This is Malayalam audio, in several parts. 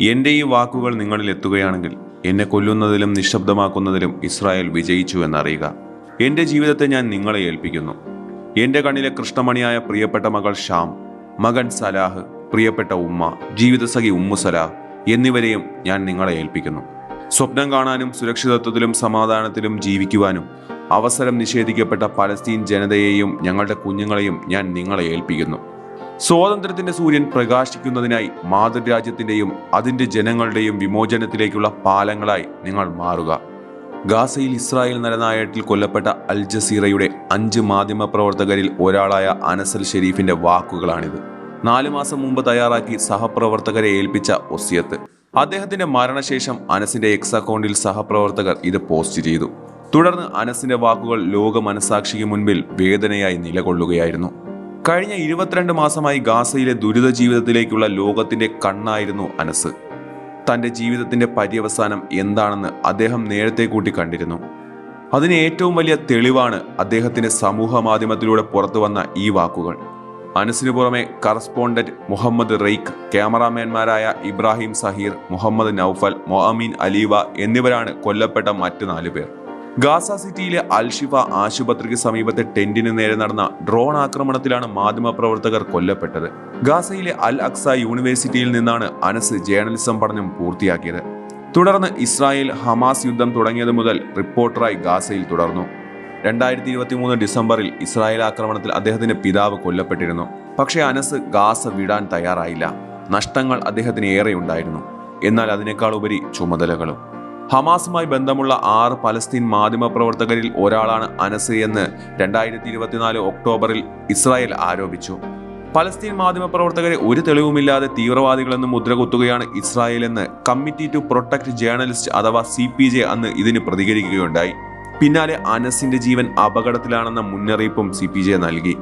എന്റെ ഈ വാക്കുകൾ നിങ്ങളിൽ എത്തുകയാണെങ്കിൽ എന്നെ കൊല്ലുന്നതിലും നിശബ്ദമാക്കുന്നതിലും ഇസ്രായേൽ വിജയിച്ചു എന്നറിയുക. എന്റെ ജീവിതത്തെ ഞാൻ നിങ്ങളെ ഏൽപ്പിക്കുന്നു. എന്റെ കണ്ണിലെ കൃഷ്ണമണിയായ പ്രിയപ്പെട്ട മകൾ ഷാം മകൻ സലാഹ് പ്രിയപ്പെട്ട ഉമ്മ ജീവിതസഖി ഉമ്മു സലാഹ് എന്നിവരെയും ഞാൻ നിങ്ങളെ ഏൽപ്പിക്കുന്നു. സ്വപ്നം കാണാനും സുരക്ഷിതത്വത്തിലും സമാധാനത്തിലും ജീവിക്കുവാനും അവസരം നിഷേധിക്കപ്പെട്ട പലസ്തീൻ ജനതയെയും ഞങ്ങളുടെ കുഞ്ഞുങ്ങളെയും ഞാൻ നിങ്ങളെ ഏൽപ്പിക്കുന്നു. സ്വാതന്ത്ര്യത്തിന്റെ സൂര്യൻ പ്രകാശിക്കുന്നതിനായി മാതൃരാജ്യത്തിന്റെയും അതിന്റെ ജനങ്ങളുടെയും വിമോചനത്തിലേക്കുള്ള പാലങ്ങളായി നിങ്ങൾ മാറുക. ഗാസയിൽ ഇസ്രായേൽ നരനായട്ടിൽ കൊല്ലപ്പെട്ട അൽ ജസീറയുടെ അഞ്ച് മാധ്യമ പ്രവർത്തകരിൽ ഒരാളായ അനസൽ ഷെരീഫിന്റെ വാക്കുകളാണിത്. നാലു മാസം മുമ്പ് തയ്യാറാക്കി സഹപ്രവർത്തകരെ ഏൽപ്പിച്ച ഒസിയത്ത് അദ്ദേഹത്തിന്റെ മരണശേഷം അനസിന്റെ എക്സ് അക്കൗണ്ടിൽ സഹപ്രവർത്തകർ ഇത് പോസ്റ്റ് ചെയ്തു. തുടർന്ന് അനസിന്റെ വാക്കുകൾ ലോക മനസാക്ഷിക്ക് മുൻപിൽ വേദനയായി നിലകൊള്ളുകയായിരുന്നു. കഴിഞ്ഞ ഇരുപത്തിരണ്ട് മാസമായി ഗാസയിലെ ദുരിത ജീവിതത്തിലേക്കുള്ള ലോകത്തിന്റെ കണ്ണായിരുന്നു അനസ്. തന്റെ ജീവിതത്തിന്റെ പര്യവസാനം എന്താണെന്ന് അദ്ദേഹം നേരത്തെ കൂട്ടി കണ്ടിരുന്നു. അതിന് ഏറ്റവും വലിയ തെളിവാണ് അദ്ദേഹത്തിന്റെ സമൂഹ മാധ്യമത്തിലൂടെ പുറത്തു വന്ന ഈ വാക്കുകൾ. അനസിനു പുറമെ കറസ്പോണ്ടന്റ് മുഹമ്മദ് റെയ്ഖ് ക്യാമറാമാൻമാരായ Ibrahim Zaher Mohammed Noufal Moamen Aliwa എന്നിവരാണ് കൊല്ലപ്പെട്ട മറ്റു നാലു പേർ ഗാസ സിറ്റിയിലെ അൽഷിഫ ആശുപത്രിക്ക് സമീപത്തെ ടെന്റിന് നേരെ നടന്ന ഡ്രോൺ ആക്രമണത്തിലാണ് മാധ്യമപ്രവർത്തകർ കൊല്ലപ്പെട്ടത്. ഗാസയിലെ അൽ അക്സ യൂണിവേഴ്സിറ്റിയിൽ നിന്നാണ് അനസ് ജേർണലിസം പഠനം പൂർത്തിയാക്കിയത്. തുടർന്ന് ഇസ്രായേൽ ഹമാസ് യുദ്ധം തുടങ്ങിയത് മുതൽ റിപ്പോർട്ടറായി ഗാസയിൽ തുടർന്നു. രണ്ടായിരത്തി ഇരുപത്തി മൂന്ന് ഡിസംബറിൽ ഇസ്രായേൽ ആക്രമണത്തിൽ അദ്ദേഹത്തിന്റെ പിതാവ് കൊല്ലപ്പെട്ടിരുന്നു. പക്ഷേ അനസ് ഗാസ വിടാൻ തയ്യാറായില്ല. നഷ്ടങ്ങൾ അദ്ദേഹത്തിന് ഏറെ ഉണ്ടായിരുന്നു. എന്നാൽ അതിനേക്കാൾ ഉപരി ചുമതലകളും ഹമാസുമായി ബന്ധമുള്ള ആറ് പലസ്തീൻ മാധ്യമപ്രവർത്തകരിൽ ഒരാളാണ് അനസ് എന്ന് രണ്ടായിരത്തി ഇരുപത്തിനാല് ഒക്ടോബറിൽ ഇസ്രായേൽ ആരോപിച്ചു. പലസ്തീൻ മാധ്യമപ്രവർത്തകരെ ഒരു തെളിവുമില്ലാതെ തീവ്രവാദികളെന്ന് മുദ്രകുത്തുകയാണ് ഇസ്രായേൽ എന്ന് കമ്മിറ്റി ടു പ്രൊട്ടക്ട് ജേർണലിസ്റ്റ് അഥവാ സി പി ജെ അന്ന് ഇതിന് പ്രതികരിക്കുകയുണ്ടായി. പിന്നാലെ അനസിന്റെ ജീവൻ അപകടത്തിലാണെന്ന മുന്നറിയിപ്പും സി പി ജെ നൽകി.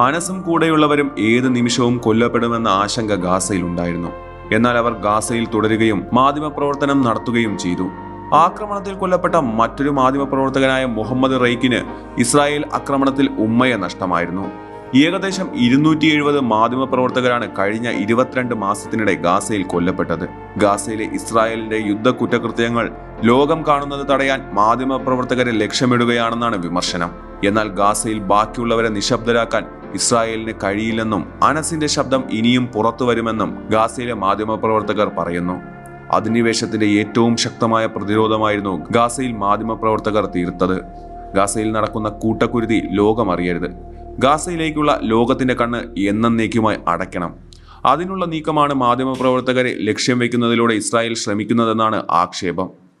അനസും കൂടെയുള്ളവരും ഏത് നിമിഷവും കൊല്ലപ്പെടുമെന്ന ആശങ്ക ഗാസയിൽ ഉണ്ടായിരുന്നു. എന്നാൽ അവർ ഗാസയിൽ തുടരുകയും മാധ്യമപ്രവർത്തനം നടത്തുകയും ചെയ്തു. ആക്രമണത്തിൽ കൊല്ലപ്പെട്ട മറ്റൊരു മാധ്യമപ്രവർത്തകനായ മുഹമ്മദ് റെയ്ക്കിന് ഇസ്രായേൽ ആക്രമണത്തിൽ ഉമ്മയെ നഷ്ടമായിരുന്നു. ഏകദേശം ഇരുന്നൂറ്റി എഴുപത് മാധ്യമപ്രവർത്തകരാണ് കഴിഞ്ഞ ഇരുപത്തിരണ്ട് മാസത്തിനിടെ ഗാസയിൽ കൊല്ലപ്പെട്ടത്. ഗാസയിലെ ഇസ്രായേലിന്റെ യുദ്ധ കുറ്റകൃത്യങ്ങൾ ലോകം കാണുന്നത് തടയാൻ മാധ്യമപ്രവർത്തകരെ ലക്ഷ്യമിടുകയാണെന്നാണ് വിമർശനം. എന്നാൽ ഗാസയിൽ ബാക്കിയുള്ളവരെ നിശബ്ദരാക്കാൻ ഇസ്രായേലിന് കഴിയില്ലെന്നും അനസിന്റെ ശബ്ദം ഇനിയും പുറത്തു വരുമെന്നും ഗാസയിലെ മാധ്യമപ്രവർത്തകർ പറയുന്നു. അധിനിവേശത്തിന്റെ ഏറ്റവും ശക്തമായ പ്രതിരോധമായിരുന്നു ഗാസയിൽ മാധ്യമപ്രവർത്തകർ തീർത്തത്. ഗാസയിൽ നടക്കുന്ന കൂട്ടക്കുരുതി ലോകം അറിയരുത്. ഗാസയിലേക്കുള്ള ലോകത്തിന്റെ കണ്ണ് എന്നേക്കുമായി അടയ്ക്കണം. അതിനുള്ള നീക്കമാണ് മാധ്യമപ്രവർത്തകരെ ലക്ഷ്യം വയ്ക്കുന്നതിലൂടെ ഇസ്രായേൽ ശ്രമിക്കുന്നതെന്നാണ് ആക്ഷേപം.